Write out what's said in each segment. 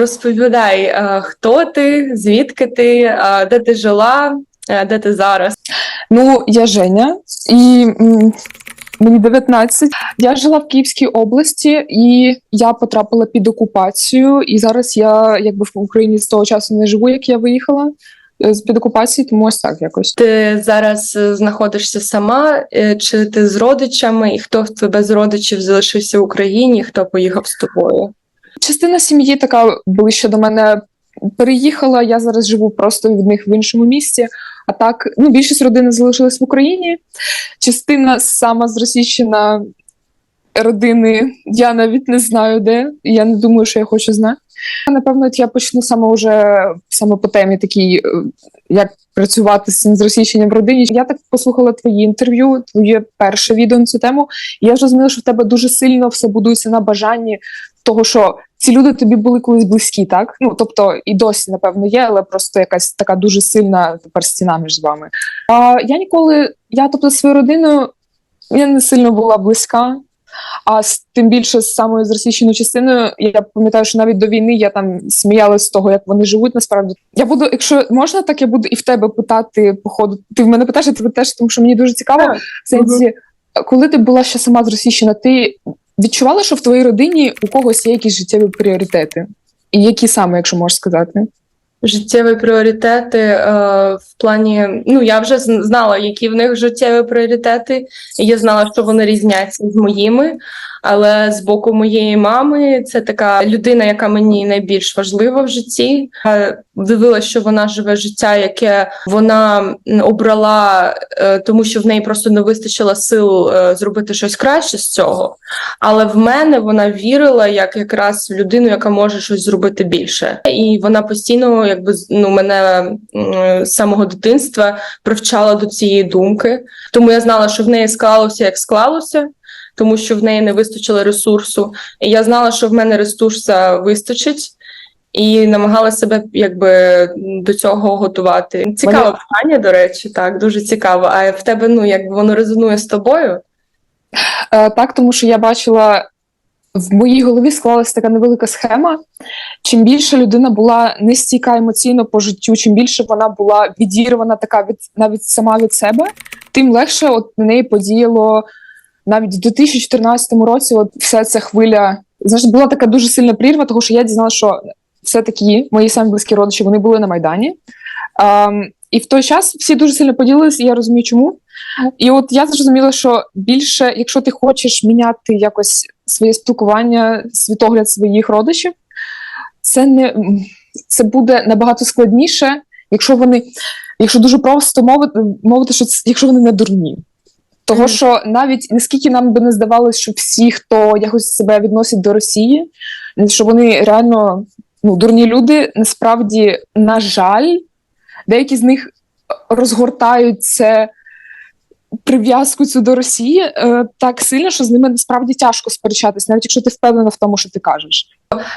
Розповідай, е, хто ти, звідки ти, е, де ти жила, е, де ти зараз? Ну, я Женя, і мені 19. Я жила в Київській області, і я потрапила під окупацію. І зараз я якби в Україні з того часу не живу, як я виїхала з під окупації, тому ось так якось. Ти зараз знаходишся сама, чи ти з родичами, і хто в тебе з родичів залишився в Україні, хто поїхав з тобою? Частина сім'ї така ближче до мене переїхала. Я зараз живу просто від них в іншому місті. А так, ну більшість родини залишилась в Україні. Частина сама зросійщена родини. Я навіть не знаю де. Я не думаю, що я хочу знати. Напевно, я почну саме уже саме по темі такій, е, як працювати з цим зросійщенням в родині. Я так послухала твої інтерв'ю, твоє перше відео на цю тему. Я зрозуміла, що в тебе дуже сильно все будується на бажанні того, що ці люди тобі були колись близькі, так? Ну тобто і досі, напевно, є, але просто якась така дуже сильна тепер стіна між вами. А я ніколи, я тобто зі своєю родиною я не сильно була близька. А з тим більше з самою зросійщеною частиною, я пам'ятаю, що навіть до війни я там сміялась з того, як вони живуть. Насправді я буду, якщо можна, так я буду і в тебе питати по ходу. Ти в мене питаєш, я тебе теж, тому що мені дуже цікаво. Сенсі, коли ти була ще сама зросійщена, ти відчувала, що в твоїй родині у когось є якісь життєві пріоритети? І які саме, якщо можеш сказати? Життєві пріоритети е, в плані, ну я вже зн- знала, які в них життєві пріоритети, і я знала, що вони різняться з моїми. Але з боку моєї мами це така людина, яка мені найбільш важлива в житті. Дивилася, що вона живе життя, яке вона обрала, е, тому що в неї просто не вистачило сил е, зробити щось краще з цього. Але в мене вона вірила як якраз в людину, яка може щось зробити більше, і вона постійно, якби ну мене з самого дитинства привчала до цієї думки. Тому я знала, що в неї склалося як склалося, тому що в неї не вистачило ресурсу. І я знала, що в мене ресурсу вистачить. І намагалася себе якби до цього готувати. Цікаве Мене- питання, до речі, так дуже цікаво. А в тебе ну якби воно резонує з тобою? Е, так, тому що я бачила в моїй голові склалася така невелика схема. Чим більше людина була нестійка емоційно по життю, чим більше вона була відірвана така від навіть сама від себе, тим легше от на неї подіяло навіть в 2014 році. От вся ця хвиля. Знаєш, була така дуже сильна прірва, тому що я дізналася, що все-таки мої самі близькі родичі вони були на Майдані. Ем, і в той час всі дуже сильно поділилися, і я розумію, чому. І от я зрозуміла, що більше, якщо ти хочеш міняти якось своє спілкування, світогляд своїх родичів, це не це буде набагато складніше, якщо вони, якщо дуже просто мовити, мовити, що це, якщо вони не дурні. Того, що навіть наскільки нам би не здавалось, що всі, хто якось себе відносить до Росії, що вони реально ну, дурні люди, насправді, на жаль, деякі з них розгортають це прив'язку цю до Росії е, так сильно, що з ними насправді тяжко сперечатись, навіть якщо ти впевнена в тому, що ти кажеш.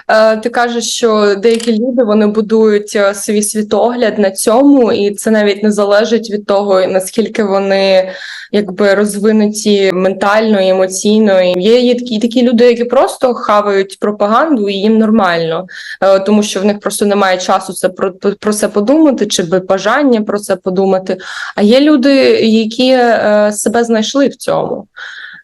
Е, Ти кажеш, що деякі люди вони будують е, свій світогляд на цьому, і це навіть не залежить від того, наскільки вони якби розвинуті ментально і емоційно. І Є, є такі, такі люди, які просто хавають пропаганду, і їм нормально, е, тому що в них просто немає часу це про, про це подумати, чи бажання про це подумати. А є люди, які себе знайшли в цьому.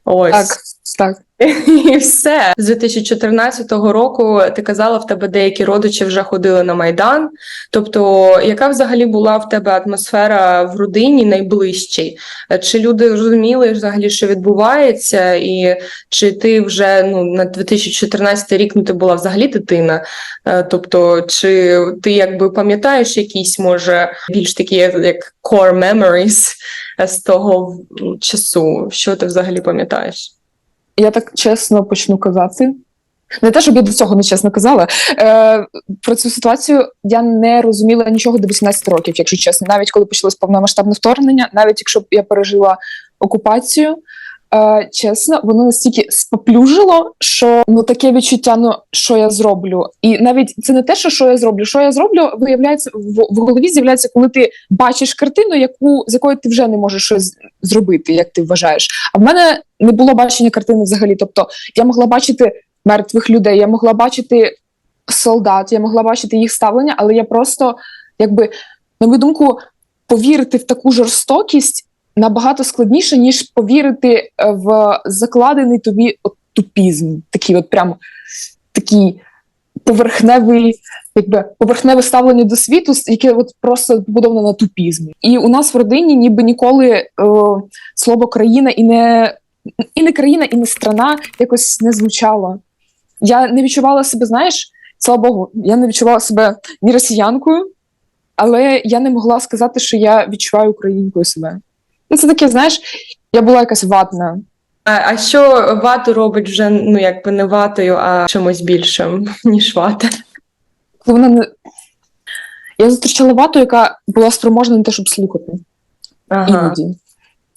Ось. Так, так. І все з 2014 року ти казала, в тебе деякі родичі вже ходили на майдан. Тобто, яка взагалі була в тебе атмосфера в родині найближчій? Чи люди розуміли взагалі, що відбувається, і чи ти вже ну на 2014 рік ну ти була взагалі дитина? Е, Тобто, чи ти якби пам'ятаєш якісь може більш такі як core memories з того часу? Що ти взагалі пам'ятаєш? Я так чесно почну казати. Не те, щоб я до цього не чесно казала. Е, про цю ситуацію я не розуміла нічого до 18 років, якщо чесно. Навіть коли почалось повномасштабне вторгнення, навіть якщо б я пережила окупацію, е, чесно, воно настільки споплюжило, що ну таке відчуття, ну що я зроблю. І навіть це не те, що що я зроблю. Що я зроблю, виявляється в, в голові з'являється, коли ти бачиш картину, яку з якої ти вже не можеш щось зробити, як ти вважаєш. А в мене не було бачення картини взагалі. Тобто я могла бачити мертвих людей, я могла бачити солдат, я могла бачити їх ставлення, але я просто, якби, на мою думку, повірити в таку жорстокість набагато складніше, ніж повірити е, в закладений тобі от, тупізм. Такий от прям такий поверхневий, якби поверхневе ставлення до світу, яке от просто побудоване на тупізмі. І у нас в родині ніби ніколи е, слово країна і не, і не країна, і не страна якось не звучало. Я не відчувала себе, знаєш, слава Богу, я не відчувала себе ні росіянкою, але я не могла сказати, що я відчуваю українкою себе. Ну, це таке, знаєш, я була якась ватна. А, а що вату робить вже ну якби не ватою, а чимось більшим, ніж вата? Коли вона не. Я зустрічала вату, яка була спроможна на те, щоб слухати. Ага. іноді.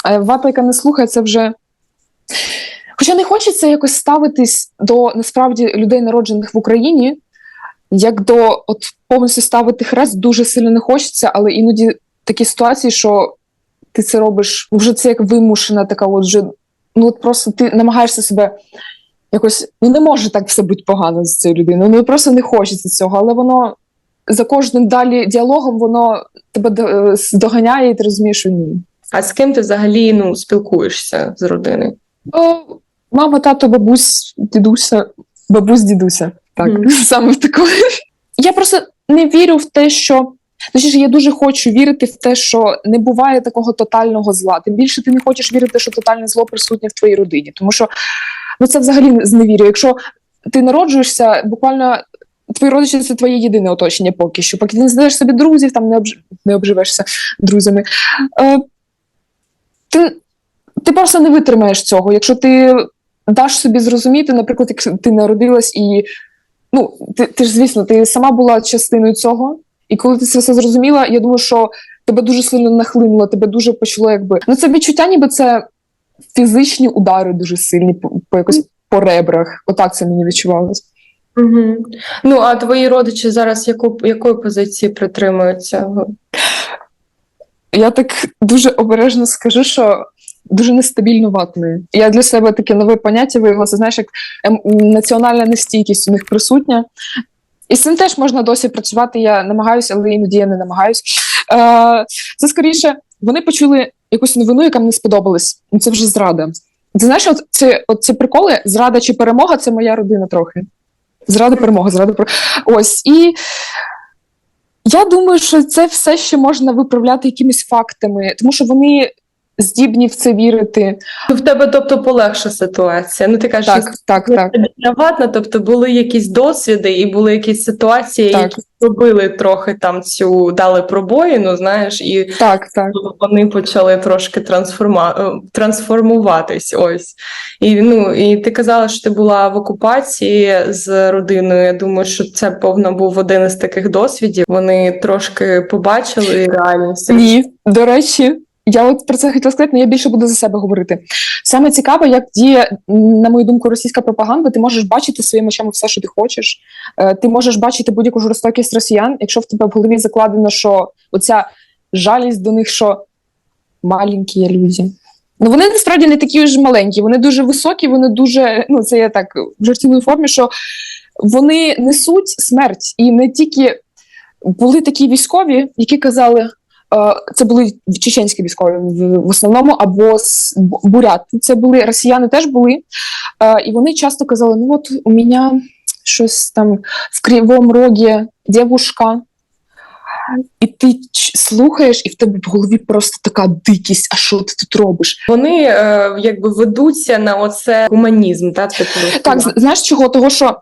А вата, яка не слухає, це вже. Хоча не хочеться якось ставитись до насправді людей, народжених в Україні, як до от повністю ставити хрест дуже сильно не хочеться, але іноді такі ситуації, що ти це робиш, вже це як вимушена така, от вже, ну от просто ти намагаєшся себе якось. Ну не може так все бути погано з цією людиною. Ну просто не хочеться цього, але воно за кожним далі діалогом воно тебе е, доганяє, і ти розумієш, що ні. А з ким ти взагалі ну спілкуєшся з родиною? О, мама, тато, бабусь, дідуся, бабусь, дідуся. Так, Мгм. саме в такому. Я просто не вірю в те, що. Точніше, я дуже хочу вірити в те, що не буває такого тотального зла. Тим більше ти не хочеш вірити, що тотальне зло присутнє в твоїй родині. Тому що ну це взагалі зневірює. Якщо ти народжуєшся, буквально твої родичі це твоє єдине оточення поки що. Поки ти не знаєш собі друзів, там не, обж... не обживешся друзями. Е, ти, ти просто не витримаєш цього. Якщо ти даш собі зрозуміти, наприклад, як ти народилась і ну, ти, ти ж, звісно, ти сама була частиною цього, і коли ти це все зрозуміла, я думаю, що тебе дуже сильно нахлинуло, тебе дуже почало якби. Ну, це відчуття, ніби це фізичні удари дуже сильні по, по якось по ребрах. Отак це мені відчувалось. Угу. Ну а твої родичі зараз яку якої позиції притримуються? Я так дуже обережно скажу, що дуже нестабільно ватною. Я для себе таке нове поняття виявила. Це знаєш, як ем, національна нестійкість у них присутня. І з цим теж можна досі працювати. Я намагаюся, але іноді я не намагаюсь. Е, це скоріше, вони почули якусь новину, яка мені сподобалась. Ну, Це вже зрада. Ти знаєш, от ці, от ці приколи, зрада чи перемога це моя родина трохи. Зрада, перемога, зрада перемога. Ось. І я думаю, що це все ще можна виправляти якимись фактами, тому що вони здібні в це вірити. В тебе, тобто, полегша ситуація. Ну ти кажеш, Так, так, так. ватна, тобто були якісь досвіди і були якісь ситуації, Так. які зробили трохи там цю дали пробоїну, знаєш, і Так, так. вони почали трошки трансформа... е, трансформуватись. Ось. І, ну, і ти казала, що ти була в окупації з родиною. Я думаю, що це повно був один із таких досвідів. Вони трошки побачили реальність. Ні, до речі, я от про це хотіла сказати, але я більше буду за себе говорити. Саме цікаве, як діє, на мою думку, російська пропаганда. Ти можеш бачити своїми очами все, що ти хочеш. Е, Ти можеш бачити будь-яку жорстокість росіян, якщо в тебе в голові закладено, що оця жалість до них, що маленькі люди. Ну вони насправді не такі ж маленькі, вони дуже високі, вони дуже, ну це я так в жартівній формі, що вони несуть смерть. І не тільки були такі військові, які казали, це були чеченські військові в, основному, або буряти. Це були росіяни, теж були. Е, і вони часто казали: ну от у мене щось там в кривому рогі дівушка. І ти слухаєш, і в тебе в голові просто така дикість, а що ти тут робиш? Вони е, якби ведуться на оце гуманізм, та типу Так, знаєш чого? Того, що е,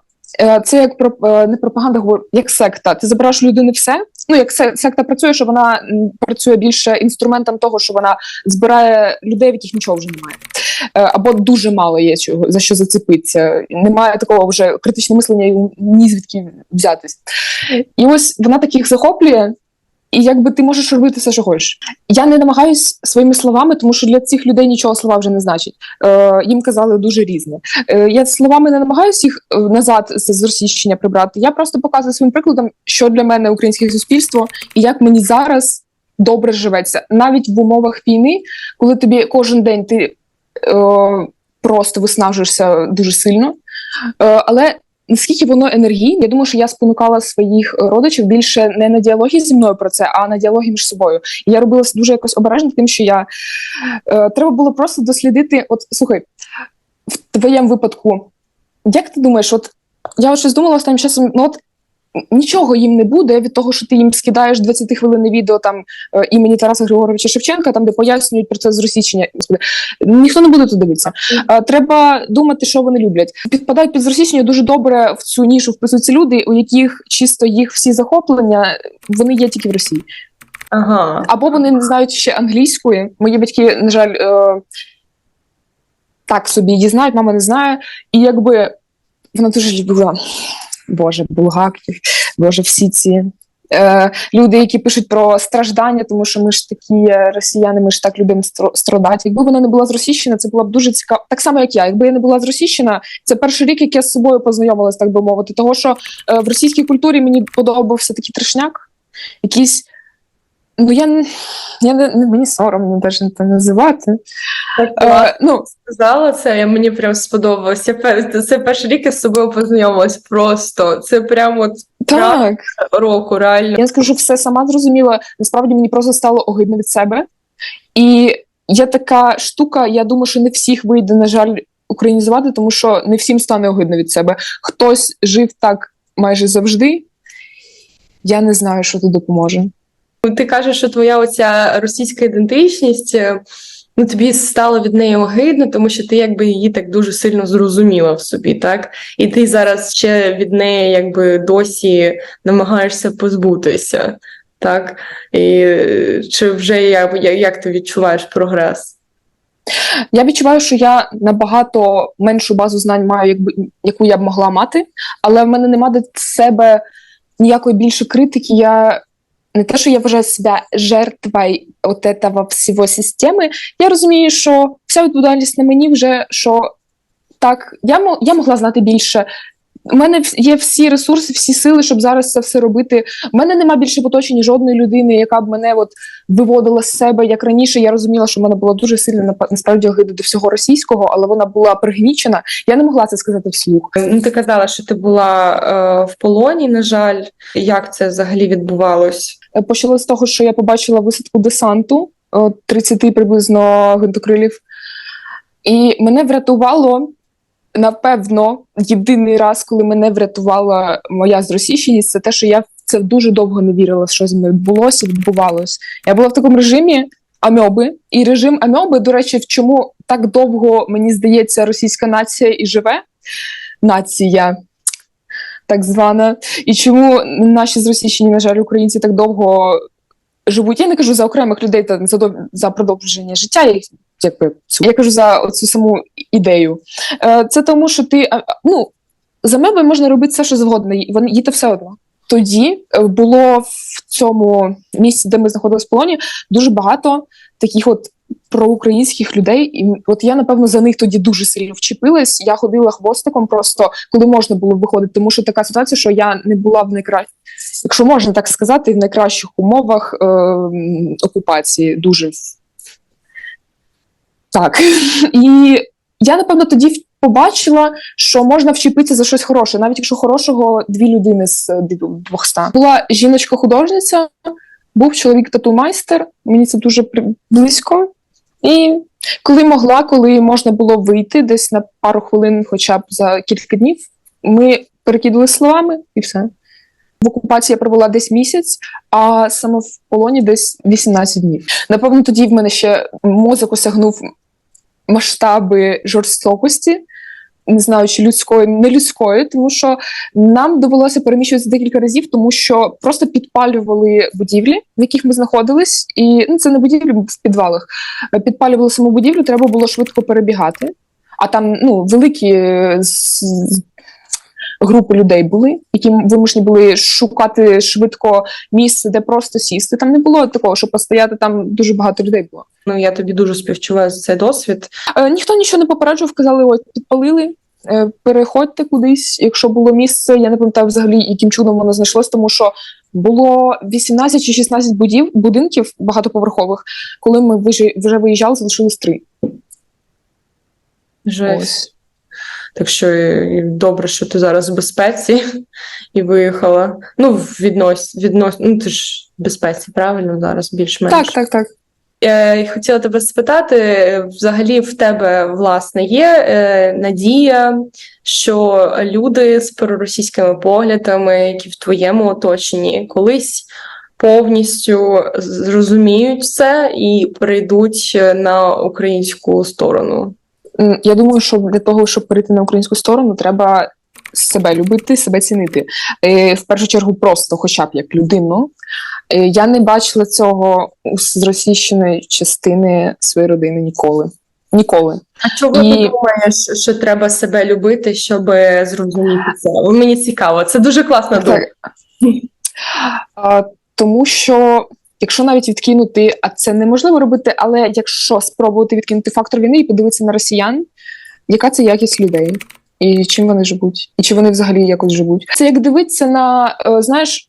це як про е, не пропаганда, як секта. Ти забираєш людини все. Ну, як секта працює, що вона працює більше інструментом того, що вона збирає людей, в яких нічого вже немає. Е, або дуже мало є чого за що зацепитися. Немає такого вже критичного мислення і ні звідки взятись. І ось вона таких захоплює. І якби ти можеш робити все, що хочеш. Я не намагаюсь своїми словами, тому що для цих людей нічого слова вже не значить. Е, їм казали дуже різне. Е, я словами не намагаюся їх е, назад це зросійщення прибрати. Я просто показую своїм прикладом, що для мене українське суспільство і як мені зараз добре живеться, навіть в умовах війни, коли тобі кожен день ти е, просто виснажуєшся дуже сильно. Е, але наскільки воно енергійне, я думаю, що я спонукала своїх родичів більше не на діалогі зі мною про це, а на діалогі між собою. І я робилася дуже якось обережно, тим, що я е, треба було просто дослідити. От слухай, в твоєму випадку, як ти думаєш, от я от щось думала останнім часом, ну от нічого їм не буде від того, що ти їм скидаєш 20 хвилин відео там е, імені Тараса Григоровича Шевченка, там де пояснюють процес зросійщення. Ніхто не буде тут дивитися. Е, Треба думати, що вони люблять. Підпадають під зросійщення дуже добре в цю нішу вписуються люди, у яких чисто їх всі захоплення вони є тільки в Росії. Ага. Або вони не знають ще англійської. Мої батьки, на жаль, е, так собі її знають, мама не знає. І якби вона дуже любила Боже, булгаків, Боже, всі ці. Е, люди, які пишуть про страждання, тому що ми ж такі е, росіяни, ми ж так любимо страдати. Якби вона не була зросійщена, це була б дуже цікаво. Так само, як я. Якби я не була зросійщена, це перший рік, як я з собою познайомилась, так би мовити. Того, що е, в російській культурі мені подобався такий трешняк, якийсь. Ну, я, я не, мені соромно навіть це називати. Так, Е, ну, сказала це, я мені прям сподобалося. Пе- Це перший рік я з собою познайомилась просто. Це прям от так. року, реально. Я скажу все сама зрозуміла. Насправді мені просто стало огидно від себе. І є така штука, я думаю, що не всіх вийде, на жаль, українізувати, тому що не всім стане огидно від себе. Хтось жив так майже завжди. Я не знаю, що тут допоможе. Ти кажеш, що твоя оця російська ідентичність, е, ну тобі стало від неї огидно, тому що ти якби її так дуже сильно зрозуміла в собі, так? І ти зараз ще від неї якби досі намагаєшся позбутися, так? І е, чи вже як, як ти відчуваєш прогрес? Я відчуваю, що я набагато меншу базу знань маю, якби яку я б могла мати, але в мене нема до себе ніякої більше критики. Я не те, що я вважаю себе жертвою от этого всього системи. Я розумію, що вся відповідальність на мені вже що так, я, я могла знати більше. У мене є всі ресурси, всі сили, щоб зараз це все робити. У мене нема більше в оточенні жодної людини, яка б мене от виводила з себе як раніше. Я розуміла, що в мене була дуже сильна насправді огида до всього російського, але вона була пригнічена. Я не могла це сказати вслух. Ну, ти казала, що ти була е, в полоні, на жаль. Як це взагалі відбувалось? Е, з того, що я побачила висадку десанту е, 30 приблизно гвинтокрилів, і мене врятувало. Напевно, єдиний раз, коли мене врятувала моя зросійщеність, це те, що я в це дуже довго не вірила, що зі мною відбулося, відбувалось. Я була в такому режимі амьоби, і режим амьоби, до речі, в чому так довго, мені здається, російська нація і живе нація, так звана, і чому наші зросійщені, на жаль, українці так довго живуть. Я не кажу за окремих людей та за, за продовження життя. Я, якби, цю- я кажу за цю саму ідею. Е, Це тому, що ти ну, за мебою можна робити все, що завгодно, їй то все одно. Тоді е, було в цьому місці, де ми знаходилися в полоні, дуже багато таких от проукраїнських людей. І от я, напевно, за них тоді дуже сильно вчепилась. Я ходила хвостиком просто, коли можна було виходити, тому що така ситуація, що я не була в найкращих, якщо можна так сказати, в найкращих умовах е, окупації. Дуже так. І я, напевно, тоді побачила, що можна вчепитися за щось хороше, навіть якщо хорошого дві людини з е, 200. Була жіночка-художниця, був чоловік тату-майстер, мені це дуже близько. І коли могла, коли можна було вийти десь на пару хвилин, хоча б за кілька днів, ми перекидали словами і все. В окупації я провела десь місяць, а саме в полоні десь 18 днів. Напевно, тоді в мене ще мозок осягнув масштаби жорстокості, не знаю, чи людської, не людської, тому що нам довелося переміщуватися декілька разів, тому що просто підпалювали будівлі, в яких ми знаходились, і ну, це не будівлі в підвалах. Підпалювали саму будівлю, треба було швидко перебігати. А там ну, великі е, групи людей були, які вимушені були шукати швидко місце, де просто сісти. Там не було такого, що постояти там дуже багато людей було. Ну я тобі дуже співчуваю за цей досвід. Е, ніхто нічого не попереджував, казали, ось підпалили. е, Переходьте кудись, якщо було місце. Я не пам'ятаю взагалі, яким чудом воно знайшлось, тому що було 18 чи 16 будів, будинків багатоповерхових. Коли ми вже виїжджали, залишилось три. Жесть. Ось. Так що добре, що ти зараз в безпеці і виїхала. Ну, віднос, віднос, ну ти ж в безпеці, правильно зараз більш-менш. Так, так, так. Е, хотіла тебе спитати: взагалі в тебе власне є е, надія, що люди з проросійськими поглядами, які в твоєму оточенні, колись повністю зрозуміють це і перейдуть е, на українську сторону. Я думаю, що для того, щоб перейти на українську сторону, треба себе любити, себе цінити. Е, В першу чергу, просто, хоча б як людину. Е, Я не бачила цього з російщиної частини своєї родини ніколи. Ніколи. А чого І- ти думаєш, що треба себе любити, щоб зрозуміти це? Мені цікаво, це дуже класна думка. Тому що, якщо навіть відкинути, а це неможливо робити, але якщо спробувати відкинути фактор війни і подивитися на росіян, яка це якість людей, і чим вони живуть, і чи вони взагалі якось живуть. Це як дивитися на, е, знаєш,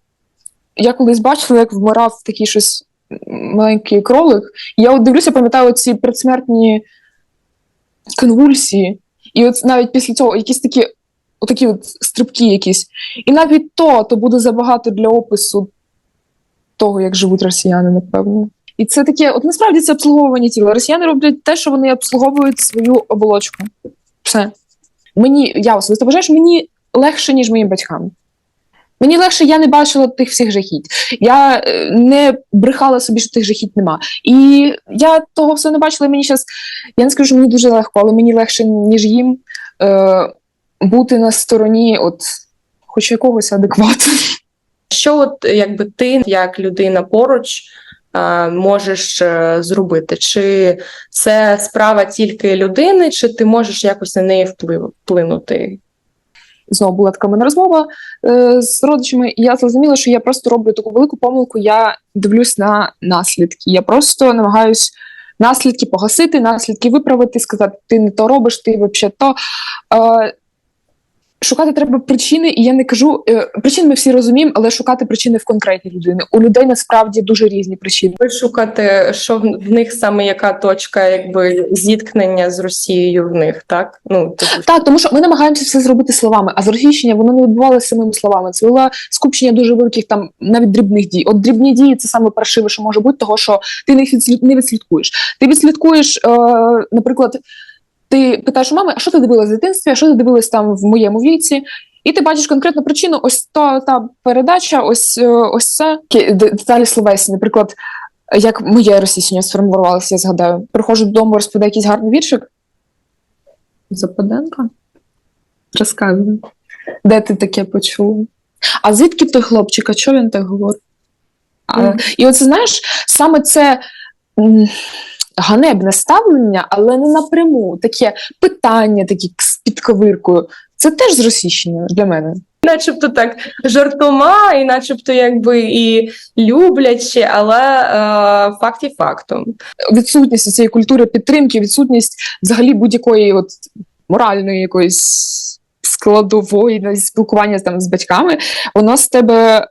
я колись бачила, як вмирав такий щось маленький кролик. Я от дивлюся, пам'ятаю ці предсмертні конвульсії. І от навіть після цього якісь такі, отакі от стрибки якісь. І навіть то, то буде забагато для опису того, як живуть росіяни, напевно. І це таке, от насправді це обслуговування тіла. Росіяни роблять те, що вони обслуговують свою оболочку. Все. Мені, я особисто вважаю, що мені легше, ніж моїм батькам. Мені легше, я не бачила тих всіх жахіть. Я е, не брехала собі, що тих жахіть нема. І я того все не бачила. Мені зараз, я не скажу, що мені дуже легко, але мені легше, ніж їм е, бути на стороні, от, хоч якогось адеквату. Що от якби ти, як людина поруч, можеш е, зробити? Чи це справа тільки людини, чи ти можеш якось на неї вплинути? знову була така мене розмова е, з родичами, і я зрозуміла, що я просто роблю таку велику помилку. Я дивлюсь на наслідки. Я просто намагаюсь наслідки погасити, наслідки виправити, сказати, ти не то робиш, ти взагалі то. Е, Шукати треба причини, і я не кажу е, причин ми всі розуміємо, але шукати причини в конкретній людини. У людей насправді дуже різні причини. Вишукати, що в, них саме яка точка якби зіткнення з Росією в них, так? Ну, типу, Так, тому що ми намагаємося все зробити словами, а зросійщення воно не відбувалося самими словами. Це було скупчення дуже великих там навіть дрібних дій. От дрібні дії це саме паршиве, що може бути, того що ти не відслідкуєш. Ти відслідкуєш, е, наприклад, ти питаєш у мами, а що ти дивилась в дитинстві, а що ти дивилась там в моєму віці? І ти бачиш конкретну причину, ось та, та передача, ось, е, ось це деталі словесні. Наприклад, як моє російщення сформувалося, я згадаю. Приходжу додому, розповідаю якийсь гарний віршик. Западенко? Розказуй. Де ти таке почула? А звідки той хлопчик? А чого він так говорить? Мгм. І оце знаєш, саме це ганебне ставлення, але не напряму. Таке питання, такі з підковиркою. Це теж зросійщення для мене. начебто так жартома, і начебто якби і любляче, але е, факт є фактом. Відсутність цієї культури підтримки, відсутність взагалі будь-якої от моральної якоїсь складової навіть спілкування там з батьками, воно з тебе е,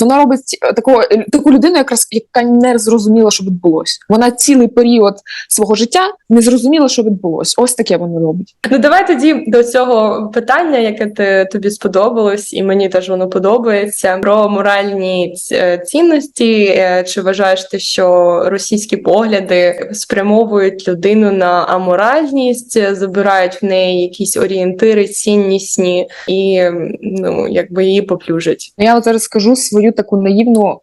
воно робить таку, таку людину, якраз яка не зрозуміла, що відбулося. Вона цілий період свого життя не зрозуміла, що відбулося. Ось таке воно робить. Ну давай тоді до цього питання, яке ти, тобі сподобалось, і мені теж воно подобається. Про моральні цінності. Е, Чи вважаєш ти, що російські погляди спрямовують людину на аморальність, забирають в неї якісь орієнтири, ціннісні і ну якби її поплюжать? Я от зараз скажу свою таку наївну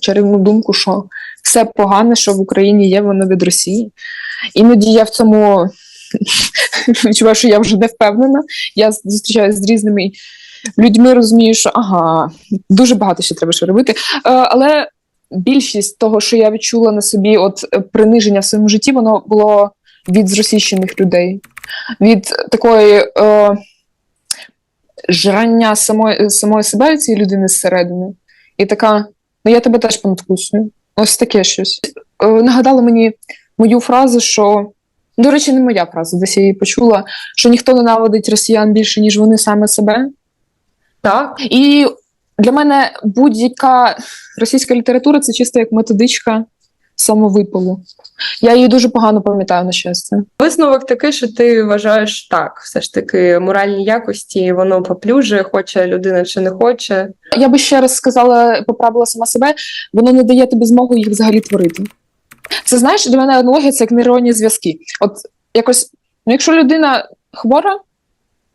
чарівну думку, що все погане, що в Україні є, воно від Росії. Іноді я в цьому відчуваю, що я вже не впевнена. Я зустрічаюся з різними людьми, розумію, що ага, дуже багато ще треба ще робити. Е, але більшість того, що я відчула на собі, от е, приниження в своєму житті, воно було від зросійщених людей, від такої. Е, жрання самої, самої себе цієї людини зсередини. І така, ну я тебе теж понадкусую. Ось таке щось. Е, нагадало мені мою фразу, що. До речі, не моя фраза, десь я її почула, що ніхто ненавидить росіян більше, ніж вони саме себе. Так, І для мене будь-яка російська література це чисто як методичка самовипалу. Я її дуже погано пам'ятаю, на щастя. Висновок такий, що ти вважаєш так, все ж таки моральні якості, воно поплюжує, хоче людина чи не хоче. Я би ще раз сказала, поправила сама себе, воно не дає тобі змогу їх взагалі творити. Це знаєш, для мене аналогія це як нейронні зв'язки. От якось, ну якщо людина хвора,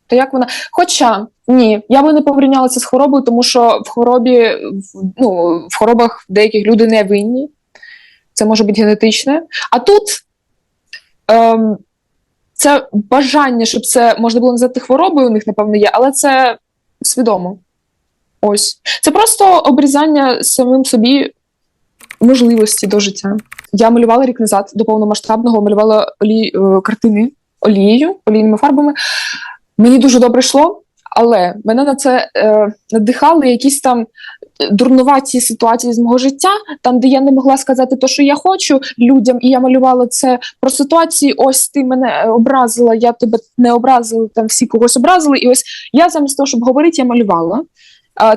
то як вона. Хоча ні, я би не порівняла це з хворобою, тому що в хворобі, в- ну, в хворобах деяких люди не винні. Це може бути генетичне. А тут ем, це бажання, щоб це можна було назвати хворобою, у них, напевно, є, але це свідомо. Ось. Це просто обрізання самим собі можливості до життя. Я малювала рік назад до повномасштабного, малювала олі... е, картини олією, олійними фарбами. Мені дуже добре йшло, але мене на це е, надихали якісь там дурнуваті ситуації з мого життя, там, де я не могла сказати те, що я хочу людям, і я малювала це про ситуації. Ось ти мене е, образила, я тебе не образила, там всі когось образили. І ось я замість того, щоб говорити, я малювала.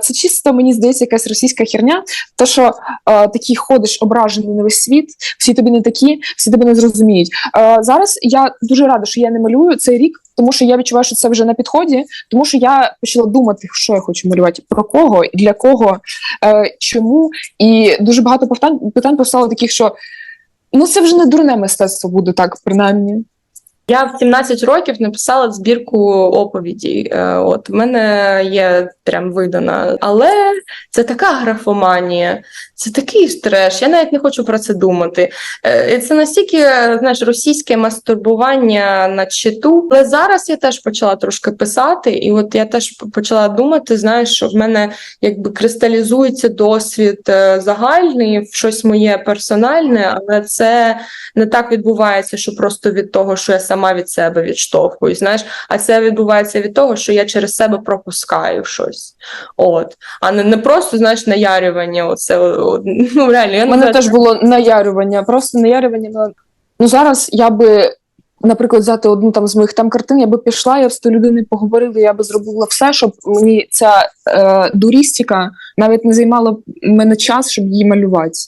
Це чисто мені здається якась російська херня. То, що а, такий ходиш ображений на весь світ, всі тобі не такі, всі тебе не зрозуміють. А, зараз я дуже рада, що я не малюю цей рік, тому що я відчуваю, що це вже на підході, тому що я почала думати, що я хочу малювати, про кого, для кого, е, чому. І дуже багато питань, питань постало таких, що ну це вже не дурне мистецтво буде так, принаймні. Я в 17 років написала збірку оповідей. Е, От в мене є прям видана, але це така графоманія, це такий треш. Я навіть не хочу про це думати. Е, Це настільки знаєш, російське мастурбування на читу. Але зараз я теж почала трошки писати, і от я теж почала думати, знаєш, що в мене якби кристалізується досвід е, загальний, щось моє персональне, але це не так відбувається, що просто від того, що я сама від себе відштовхуюсь, знаєш, а це відбувається від того, що я через себе пропускаю щось. От, а не, не просто знаєш наярювання. Оце ну реально. Я мене знаю, теж було наярювання, просто наярювання на ну зараз я би. Наприклад, взяти одну там з моїх там картин, я би пішла, я б з тою людиною поговорила, я би зробила все, щоб мені ця е, дурістика навіть не займала мене час, щоб її малювати.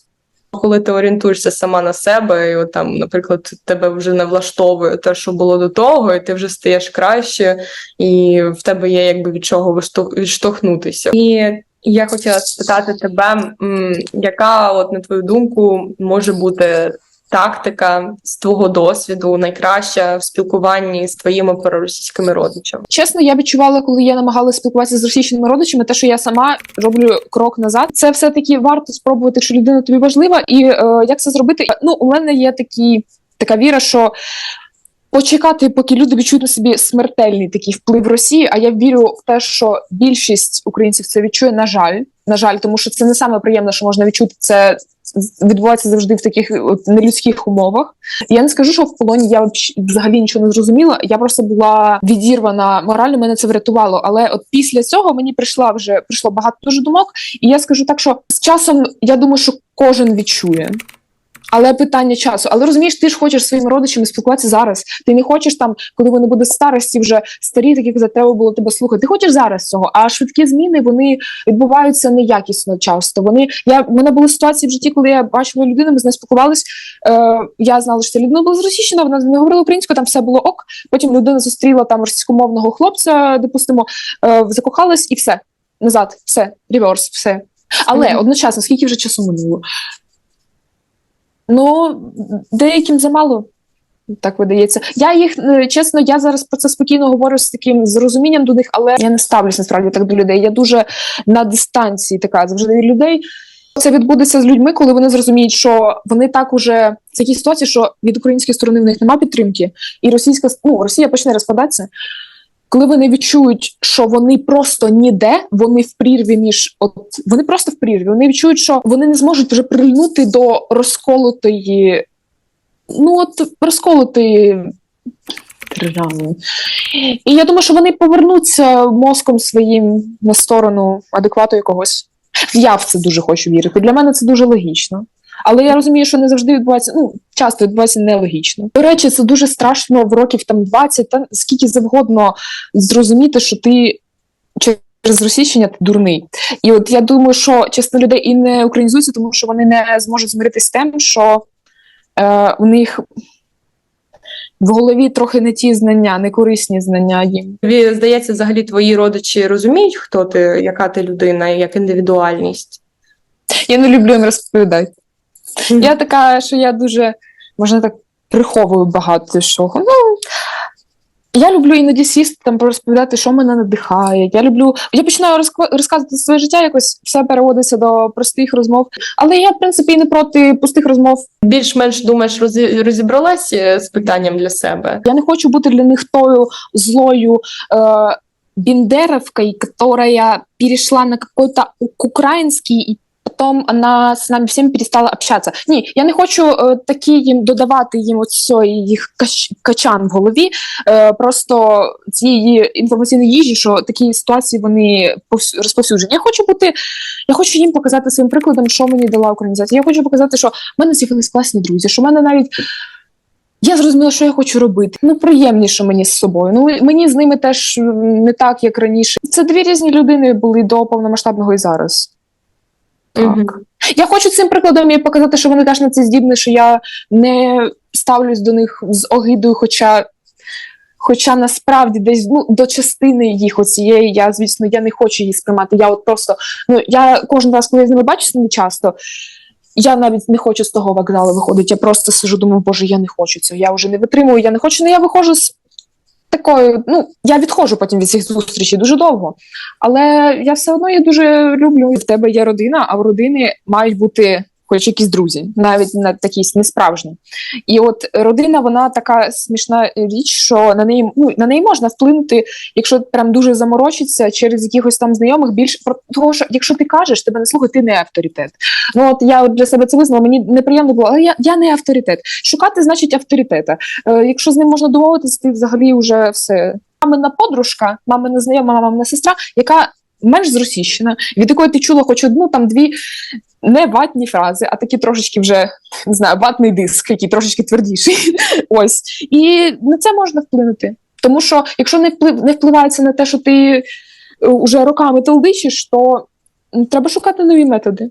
Коли ти орієнтуєшся сама на себе, і от там, наприклад, тебе вже не влаштовує те, що було до того, і ти вже стаєш краще, і в тебе є якби від чого відштовхнутися. І я хотіла спитати тебе, яка, от на твою думку, може бути тактика з твого досвіду найкраща в спілкуванні з твоїми проросійськими родичами? Чесно, я відчувала, коли я намагалася спілкуватися з російськими родичами, те, що я сама роблю крок назад. Це все таки варто спробувати, якщо людина тобі важлива. І е, як це зробити? Ну, у мене є такі, така віра, що. Почекати, поки люди відчують на собі смертельний такий вплив Росії. А я вірю в те, що більшість українців це відчує. На жаль, на жаль, тому що це не саме приємне, що можна відчути. Це відбувається завжди в таких нелюдських умовах. Я не скажу, що в полоні я взагалі нічого не зрозуміла. Я просто була відірвана морально, мене це врятувало. Але от після цього мені прийшла вже прийшло багато дуже думок, і я скажу так, що з часом я думаю, що кожен відчує. Але питання часу. Але розумієш, ти ж хочеш своїми родичами спілкуватися зараз. Ти не хочеш там, коли вони будуть старості, вже старі, такі казати, треба було тебе слухати. Ти хочеш зараз цього. А швидкі зміни вони відбуваються неякісно часто. Вони я в мене були ситуації в житті, коли я бачила людину, ми з нею спілкувались. Е, я знала, що ця людина була з вона не говорила українською, там все було ок. Потім людина зустріла там російськомовного хлопця, допустимо, е, закохалась і все. Назад, все, реверс, все. Але Мгм. одночасно, скільки вже часу минуло? Ну, деяким замало. Так видається. Я їх е, чесно, я зараз про це спокійно говорю з таким зрозумінням до них, але я не ставлюсь насправді так до людей. Я дуже на дистанції така завжди людей. Це відбудеться з людьми, коли вони зрозуміють, що вони так уже в такій ситуації, що від української сторони в них немає підтримки, і російська ну, Росія почне розпадатися. Коли вони відчують, що вони просто ніде, вони в прірві між от вони просто в прірві. Вони відчують, що вони не зможуть вже прильнути до розколотої, ну от розколотої держави. І я думаю, що вони повернуться мозком своїм на сторону адеквату якогось. Я в це дуже хочу вірити. Для мене це дуже логічно. Але я розумію, що не завжди відбувається, ну часто відбувається нелогічно. До речі, це дуже страшно в років там 20, та скільки завгодно зрозуміти, що ти через Зросійщення ти дурний. І от я думаю, що частина людей і не українізуються, тому що вони не зможуть змиритися з тим, що е, у них в голові трохи не ті знання, не корисні знання їм. Тобі здається, взагалі твої родичі розуміють, хто ти, яка ти людина, як індивідуальність. Я не люблю їм розповідати. Я така, що я дуже, можна так, приховую багато що. Ну, я люблю іноді сісти там розповідати, що мене надихає. Я люблю. Я починаю розк- розказувати своє життя, якось все переводиться до простих розмов. Але я, в принципі, і не проти пустих розмов. Більш-менш думаєш, розі- розібралась е, з питанням для себе. Я не хочу бути для них тою злою э, бендеровкой, которая перешла на какой-то ук- украинский, и потом она з нами всім перестала общатися. Ні, я не хочу е, такі їм додавати їм от їх кач, качан в голові, е, просто цієї інформаційної їжі, що такі ситуації вони розповсюджені. Я хочу бути, я хочу їм показати своїм прикладом, що мені дала українізація. Я хочу показати, що в мене з'явились класні друзі, що в мене навіть я зрозуміла, що я хочу робити. Ну, приємніше мені з собою. Ну, мені з ними теж не так, як раніше. Це дві різні людини були до повномасштабного і зараз. Так. Я хочу цим прикладом їм показати, що вони теж на це здібні, що я не ставлюсь до них з огидою, хоча. Хоча насправді десь ну, до частини їх оцієї, я, звісно, я не хочу її сприймати. Я от просто ну я кожен раз, коли я з ними бачуся не часто, я навіть не хочу з того вокзалу виходити. Я просто сижу, думаю, боже, я не хочу цього. Я вже не витримую, я не хочу. Ну я виходжу з такою. Ну я відходжу потім від цих зустрічей дуже довго. Але я все одно я дуже люблю. В тебе є родина, а в родини мають бути. Хоч якісь друзі, навіть на такі несправжні. І от родина, вона така смішна річ, що на неї ну на неї можна вплинути, якщо прям дуже заморочиться через якихось там знайомих більше про того, що якщо ти кажеш, тебе не слухають, ти не авторитет. Ну от я для себе це визнала, мені неприємно було, але я, я не авторитет. Шукати значить авторитета. Е, якщо з ним можна домовитися, ти взагалі вже все. Мамина подружка, мамина знайома, мамина сестра, яка менш зросійщена, від якої ти чула хоч одну там дві не ватні фрази, а такі трошечки вже не знаю, ватний диск, який трошечки твердіший. Ось. І на це можна вплинути. Тому що якщо не вплив не впливається на те, що ти вже роками толдичиш, то треба шукати нові методи.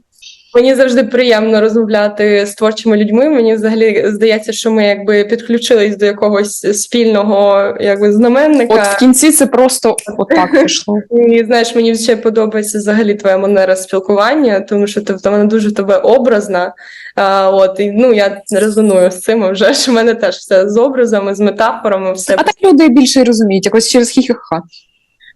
Мені завжди приємно розмовляти з творчими людьми. Мені взагалі здається, що ми якби підключились до якогось спільного якби знаменника. От в кінці це просто отак пішло. І знаєш, мені ще подобається взагалі твоя манера спілкування, тому що ти вона дуже тебе образна. А, от і ну я резоную з цим. Вже ж в мене теж все з образами, з метафорами, все А так люди більше розуміють, якось через хі-ха-ха.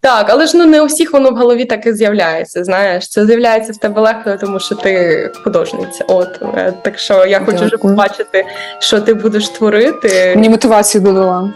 Так, але ж ну не у всіх воно в голові так і з'являється. Знаєш, це з'являється в тебе легко, тому що ти художниця. От е, так що я хочу вже побачити, що ти будеш творити. Мені мотивацію додала.